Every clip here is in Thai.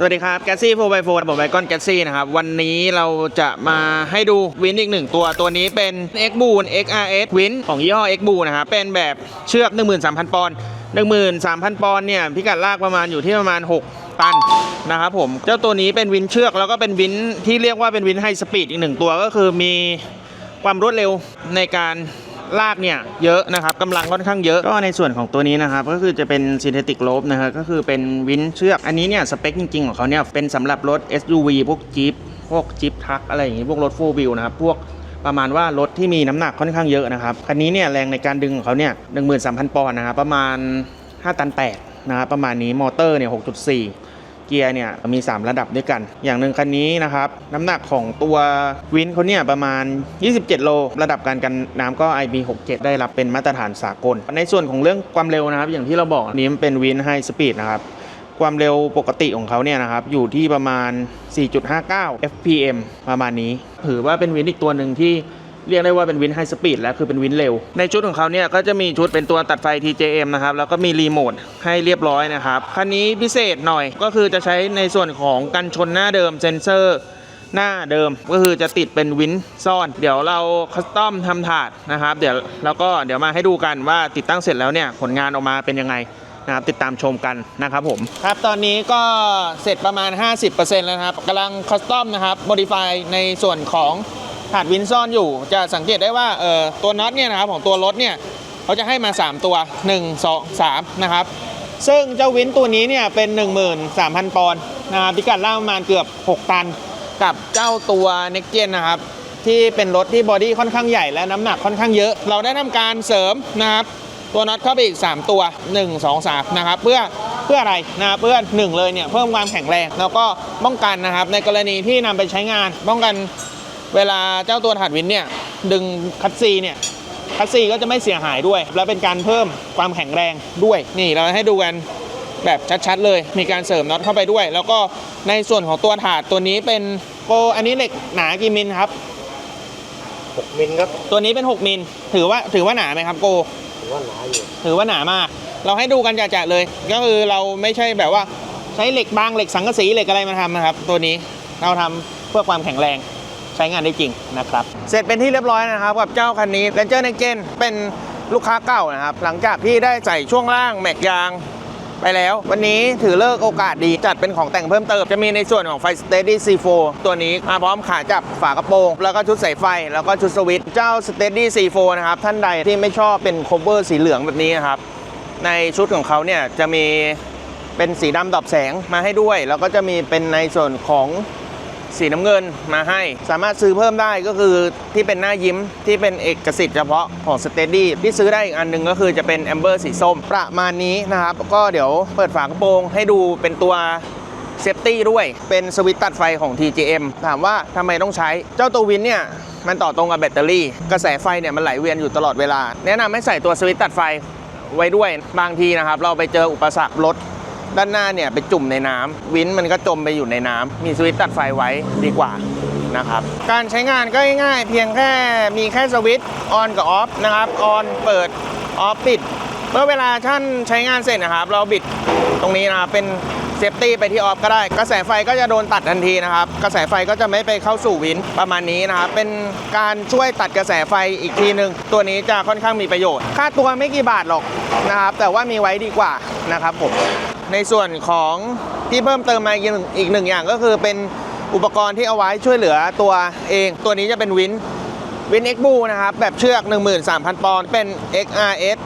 สวัสดีครับแกซี่โฟร์บโฟร์ผมไบคอนแกซี่นะครับ วันนี้เราจะมาให้ดูวินอีกหนึ่งตัวตัวนี้เป็น X b o o n XRS วินของยี่ห้อ X b o o n นะครับ เป็นแบบเชือก 13,000 ปอนด์13,000 ปอนด์เนี่ย พิกัดลากประมาณอยู่ที่ประมาณ 6 ตันนะครับผม เจ้าตัวนี้เป็นวินเชือกแล้วก็เป็นวินที่เรียกว่าเป็นวินไฮสปีดอีกหนึ่งตัวก็คือมีความรวดเร็วในการ ลากเนี่ยเยอะนะครับกำลังค่อนข้างเยอะก็ในส่วนของตัวนี้นะครับก็คือจะเป็นซินเทติกโลบนะครับก็คือเป็นวินเชือกอันนี้เนี่ยสเปคจริงๆของเขาเนี่ยเป็นสำหรับรถ SUV พวกจี๊ปพวกจี๊ปทักอะไรอย่างงี้พวกรถโฟวิวนะครับพวกประมาณว่ารถที่มีน้ำหนักค่อนข้างเยอะนะครับคันนี้เนี่ยแรงในการดึงของเขาเนี่ย13,000ปอนด์นะครับประมาณ 5 ตัน8นะครับประมาณนี้มอเตอร์เนี่ย6.4 เกียร์เนี่ยมี 3 ระดับด้วยกัน อย่างหนึ่งคันนี้นะครับน้ำหนักของตัววินเขาเนี่ยประมาณ 27 โล ระดับการกันน้ำก็ IP67 ได้รับเป็นมาตรฐานสากล ในส่วนของเรื่องความเร็วนะครับ อย่างที่เราบอกนนี้มันเป็นวินไฮสปีดนะครับความเร็วปกติของเขาเนี่ยนะครับอยู่ที่ประมาณ 4.59 fpm ประมาณนี้ ถือว่าเป็นวินอีกตัวหนึ่งที่ เรียกได้ว่าเป็นวินไฮสปีดแล้วคือเป็นวินเร็ว ในชุดของเขาเนี่ยก็จะมีชุดเป็นตัวตัดไฟ TJM นะครับ แล้วก็มีรีโมทให้เรียบร้อยนะครับ คันนี้พิเศษหน่อยก็คือจะใช้ในส่วนของกันชนหน้าเดิมเซนเซอร์หน้าเดิมก็คือจะติดเป็นวินซ่อน เดี๋ยวเราคัสตอมทำถาดนะครับ เดี๋ยวแล้วก็เดี๋ยวมาให้ดูกันว่าติดตั้งเสร็จแล้วเนี่ยผลงานออกมาเป็นยังไงนะครับติดตามชมกันนะครับผมครับตอนนี้ก็เสร็จประมาณ 50%แล้วนะครับกำลังคัสตอมนะครับโมดิฟายในส่วนของ ถาดวินซ่อนอยู่จะสังเกตได้ว่าเอ่อตัวน็อตเนี่ยนะครับของตัวรถเนี่ยเขาจะให้มา 3 ตัว 1 2 3 นะครับ ซึ่งเจ้าวินตัวนี้เนี่ยเป็น 13,000 ปอนด์นะครับพิกัดล่างประมาณเกือบ 6 ตัน กับเจ้าตัว Next Gen นะครับที่เป็นรถที่บอดี้ค่อนข้างใหญ่และน้ำหนักค่อนข้างเยอะ เราได้ทำการเสริมนะครับตัวน็อตเข้าไปอีก 3 ตัว 1 2 3นะครับเพื่อเพื่ออะไรนะครับเพื่อหนึ่งเลยเนี่ยเพิ่มความแข็งแรง แล้วก็ป้องกันนะครับในกรณีที่นำไปใช้งานป้องกัน เวลาเจ้าตัวถัดวินเนี่ยดึงคัตซีเนี่ยคัสซีก็จะไม่เสียหายด้วย และเป็นการเพิ่มความแข็งแรงด้วยนี่เราให้ดูกันแบบชัดๆ เลย มีการเสริมน็อตเข้าไปด้วย แล้วก็ในส่วนของตัวถาดตัวนี้เป็นโกอันนี้เหล็กหนากี่มิลครับ 6มิลครับตัวนี้เป็น 6มิลถือว่าถือว่าหนาไหมครับโก ถือว่าหนาอยู่ถือว่าหนามาก เราให้ดูกันจะๆเลย ก็คือเราไม่ใช่แบบว่าใช้เหล็กบางเหล็กสังกะสีเหล็กอะไรมาทำนะครับ ตัวนี้เราทำเพื่อความแข็งแรง ใช้งานได้จริงนะครับ เสร็จเป็นที่เรียบร้อยนะครับกับเจ้าคันนี้ Ranger Next Gen เป็นลูกค้าเก่านะครับ หลังจากที่ได้ใส่ช่วงล่างแม็กยางไปแล้ว วันนี้ถือเลิกโอกาสดีจัดเป็นของแต่งเพิ่มเติม จะมีในส่วนของไฟ Steady C4 ตัวนี้มาพร้อมขาจับฝากระโปรง แล้วก็ชุดสายไฟ แล้วก็ชุดสวิตช์เจ้า Steady C4 นะครับ ท่านใดที่ไม่ชอบเป็น cover สีเหลืองแบบนี้นะครับ ในชุดของเขาเนี่ยจะมีเป็นสีดำดอบแสงมาให้ด้วย แล้วก็จะมีเป็นในส่วนของ สีน้ำเงินมาให้ สามารถซื้อเพิ่มได้ก็คือที่เป็นหน้ายิ้มที่เป็นเอกสิทธิ์เฉพาะของสเตดี้ที่ซื้อได้อีกอันหนึงก็คือจะเป็นแอมเบอร์สีส้มประมาณนี้นะครับ ก็เดี๋ยวเปิดฝากระโปรงให้ดูเป็นตัวเซฟตี้ด้วย เป็นสวิตช์ตัดไฟของ TGM ถามว่าทำไมต้องใช้ เจ้าตัววินเนี่ย มันต่อตรงกับแบตเตอรี่ กระแสไฟเนี่ยมันไหลเวียนอยู่ตลอดเวลา แนะนำให้ใส่ตัวสวิตช์ตัดไฟไว้ด้วย บางทีนะครับ เราไปเจออุปสรรครถ ด้านหน้าเนี่ยไปจุ่มในน้ำวินมันก็จมไปอยู่ในน้ำมีสวิตช์ตัดไฟไว้ดีกว่านะครับ การใช้งานก็ง่ายๆ เพียงแค่มีแค่สวิตช์ออนกับออฟนะครับออนเปิดออฟปิดเมื่อเวลาท่านใช้งานเสร็จนะครับ เราบิดตรงนี้นะครับเป็นเซฟตี้ไปที่ออฟก็ได้ กระแสไฟก็จะโดนตัดทันทีนะครับ กระแสไฟก็จะไม่ไปเข้าสู่วินประมาณนี้นะครับ เป็นการช่วยตัดกระแสไฟอีกทีหนึ่งตัวนี้จะค่อนข้างมีประโยชน์ ค่าตัวไม่กี่บาทหรอกนะครับ แต่ว่ามีไว้ดีกว่านะครับผม ในส่วนของที่เพิ่มเติมมาอีกหนึ่งอย่างก็คือเป็นอุปกรณ์ที่เอาไว้ช่วยเหลือตัวเอง ตัวนี้จะเป็นวินวิน X b o นะครับ แบบเชือก 13,000 ปอนด์เป็น XRS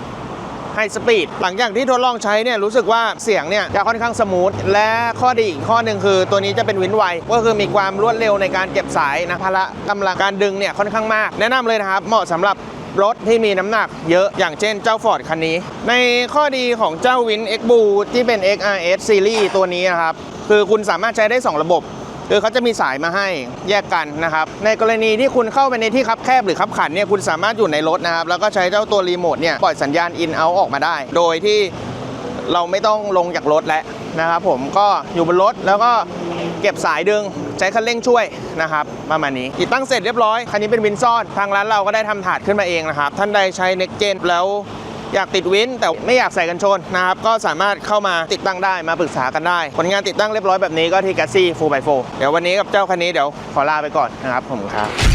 ไฮสปีดหลังจากที่ทดลองใช้เนี่ยรู้สึกว่าเสียงเนี่ยจะค่อนข้างสมูท และข้อดีอีกข้อหนึ่งคือตัวนี้จะเป็นวินไว ก็คือมีความรวดเร็วในการเก็บสายนะพละกำลังการดึงเนี่ยค่อนข้างมาก แนะนำเลยนะครับเหมาะสำหรับ รถที่มีน้ำหนักเยอะอย่างเช่นเจ้า Ford คันนี้ ในข้อดีของเจ้าวิน X b o ที่เป็น XRS Series ตัวนี้นะครับ คือคุณสามารถใช้ได้ 2 ระบบ คือเขาจะมีสายมาให้แยกกันนะครับ ในกรณีที่คุณเข้าไปในที่คับแคบหรือคับขันเนี่ยคุณสามารถอยู่ในรถนะครับ แล้วก็ใช้เจ้าตัวรีโมทเนี่ยปล่อยสัญญาณ in out ออกมาได้ โดยที่เราไม่ต้องลงจากรถแล้วนะครับผมก็อยู่บนรถแล้วก็เก็บสายดึง ช้คันเร่งช่วยนะครับประมาณนี้ติดตั้งเสร็จเรียบร้อย คันนี้เป็นวินซ่อนทางร้านเราก็ได้ทำถาดขึ้นมาเองนะครับ ท่านใดใช้เน็กเจนแล้วอยากติดวินแต่ไม่อยากใส่กันชนนะครับ ก็สามารถเข้ามาติดตั้งได้มาปรึกษากันได้ ผลงานติดตั้งเรียบร้อยแบบนี้ก็ที่ g a s s y 4x4 เดี๋ยววันนี้กับเจ้าคันนี้เดี๋ยวขอลาไปก่อนนะครับผมครับ